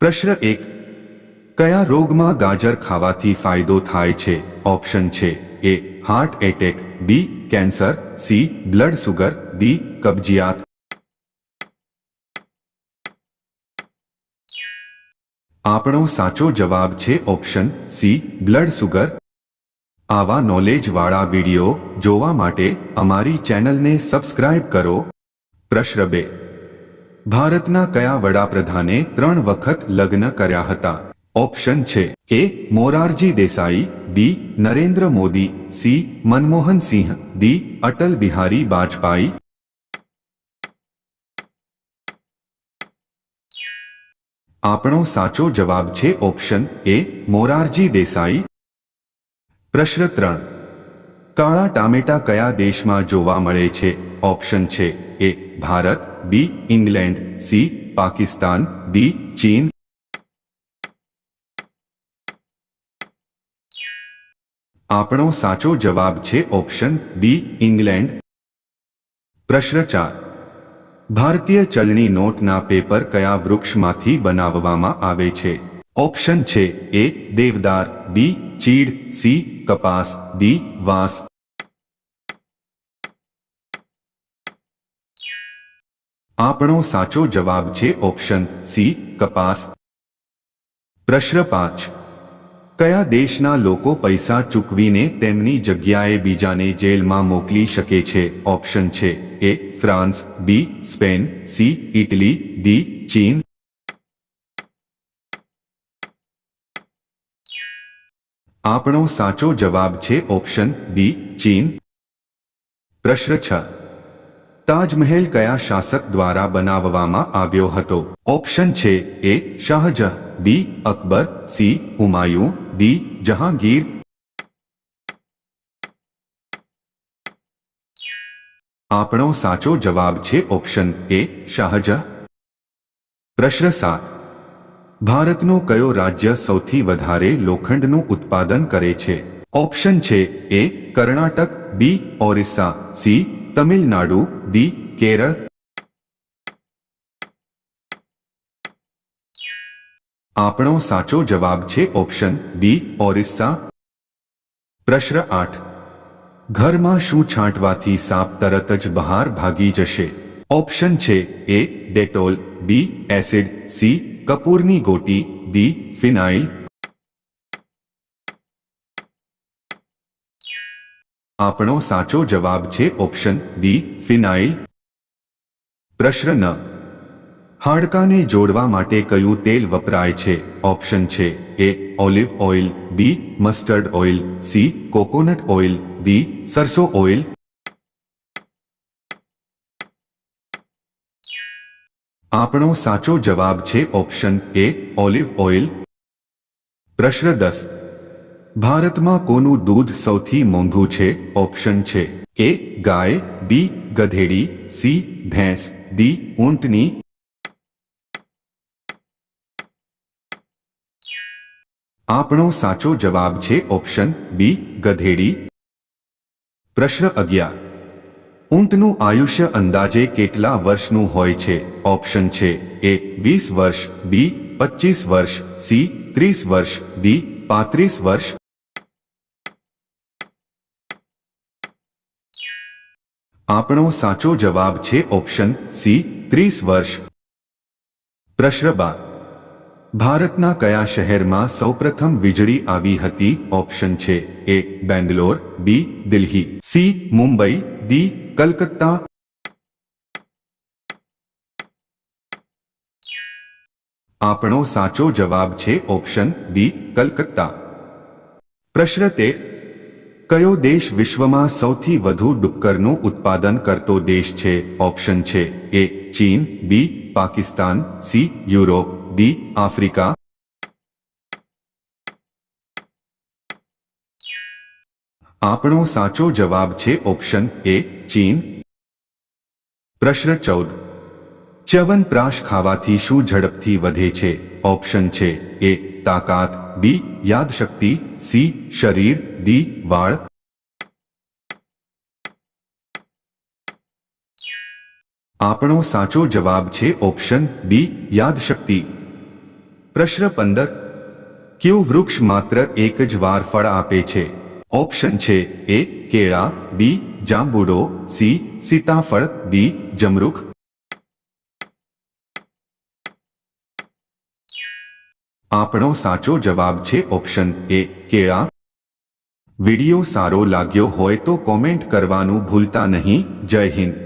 પ્રશ્ન એક, કયા રોગમાં ગાજર ખાવાથી ફાયદો થાય છે? ઓપ્શન છે A heart attack B cancer C blood sugar D, કબજિયાત. આપણો સાચો જવાબ છે ઓપ્શન સી બ્લડ સુગર આવા નોલેજવાળા વીડિયો જોવા માટે અમારી ચેનલને સબસ્ક્રાઇબ કરો. પ્રશ્ન બે ભારતના કયા વડાપ્રધાને ત્રણ વખત લગ્ન કર્યા હતા? ઓપ્શન છે A, Morarji Desai, B, Narendra Modi, C, Manmohan Singh, D, Atal Bihari Vajpayee. આપણો સાચો જવાબ છે ઓપ્શન એ, મોરારજી દેસાઈ. પ્રશ્ન ત્રણ. કાળા ટામેટા કયા દેશમાં જોવા મળે છે? ઓપ્શન છે A Bharat, B, England, C, Pakistan, D, ચીન. આપણો સાચો જવાબ છે ઓપ્શન બી, ઇંગ્લેન્ડ. પ્રશ્ન ચાર. ભારતીય ચલણી નોટના પેપર કયા વૃક્ષમાંથી બનાવવામાં આવે છે? ઓપ્શન છે એ, દેવદાર, બી, ચીડ, સી, કપાસ, ડી, વાંસ. આપણો સાચો જવાબ છે ઓપ્શન સી, કપાસ. પ્રશ્ન પાંચ. કયા દેશના લોકો પૈસા ચૂકવીને તેમની જગ્યાએ બીજાને જેલમાં મોકલી શકે છે? ઓપ્શન છે A, France, B, Spain, C, Italy, D, ચીન. આપણો સાચો જવાબ છે ઓપ્શન ડી ચીન. પ્રશ્ન છ. તાજમહેલ કયા શાસક દ્વારા બનાવવામાં આવ્યો હતો? ઓપ્શન છે A Shahjahan, B Akbar, C Humayun, D Jahangir. આપણો સાચો જવાબ છે ઓપ્શન એ શાહજહ. પ્રશ્ન સાત ભારતનો કયો રાજ્ય સૌથી વધારે લોખંડનું ઉત્પાદન કરે છે? ઓપ્શન છે A Karnataka, B Orissa, C Tamil Nadu D Kerala આપણો સાચો જવાબ છે ઓપ્શન બી ઓરિસ્સા પ્રશ્ન આઠ ઘરમાં શું છાંટવાથી સાપ તરત જ બહાર ભાગી જશે ઓપ્શન છે A Dettol B acid C કપૂરની ગોટી ડી ફિનાઇલ આપણો સાચો જવાબ છે ઓપ્શન ડી ફિનાઇલ. પ્રશ્ન હાડકાને જોડવા માટે કયું તેલ વપરાય છે? ઓપ્શન છે A, olive oil, B, mustard oil, C, coconut oil, D, સરસો oil. આપણો સાચો જવાબ છે ઓપ્શન એ, ઓલિવ ઓઇલ. પ્રશ્ન દસ. ભારતમાં કોનું દૂધ સૌથી મોંઘું છે? ઓપ્શન છે. એ ગાય. બી ગધેડી. સી ભેંસ. ડી ઊંટની. આપણો સાચો જવાબ છે ઓપ્શન બી ગધેડી. પ્રશ્ન અગિયાર. ઊંટનું આયુષ્ય અંદાજે કેટલા વર્ષનું હોય છે? ઓપ્શન છે. એ વીસ વર્ષ. બી પચીસ વર્ષ. સી ત્રીસ વર્ષ. ડી પાંત્રીસ વર્ષ. આપણો સાચો જવાબ છે ઓપ્શન સી, ત્રીસ વર્ષ. પ્રશ્ન બાર. ભારતના કયા શહેરમાં સૌપ્રથમ વીજળી આવી હતી? ઓપ્શન છે A, Bangalore, B, Delhi, C, Mumbai, D, Calcutta. આપણો સાચો જવાબ છે ઓપ્શન ડી, કલકત્તા. પ્રશ્ન તે કયો દેશ વિશ્વમાં સૌથી વધુ ડુક્કરનું ઉત્પાદન કરતો દેશ છે? ઓપ્શન છે એ ચીન, B Pakistan, C Europe, D Africa. આપણો સાચો જવાબ છે ઓપ્શન એ ચીન. પ્રશ્ન ચૌદ. ચ્યવનપ્રાશ ખાવાથી શું ઝડપથી વધે છે? ઓપ્શન છે એ તાકાત, બી યાદશક્તિ, સી શરીર ડી વાળ આપણો સાચો જવાબ છે ઓપ્શન બી યાદશક્તિ પ્રશ્ન પંદર કયું વૃક્ષ માત્ર એક જ વાર ફળ આપે છે ઓપ્શન છે એ કેળા બી જાંબુડો સી સીતાફળ ડી જમરૂખ આપણો સાચો જવાબ છે ઓપ્શન એ કેળા વિડિયો સારો લાગ્યો હોય તો કોમેન્ટ કરવાનું ભૂલતા નહીં. જય હિન્દ.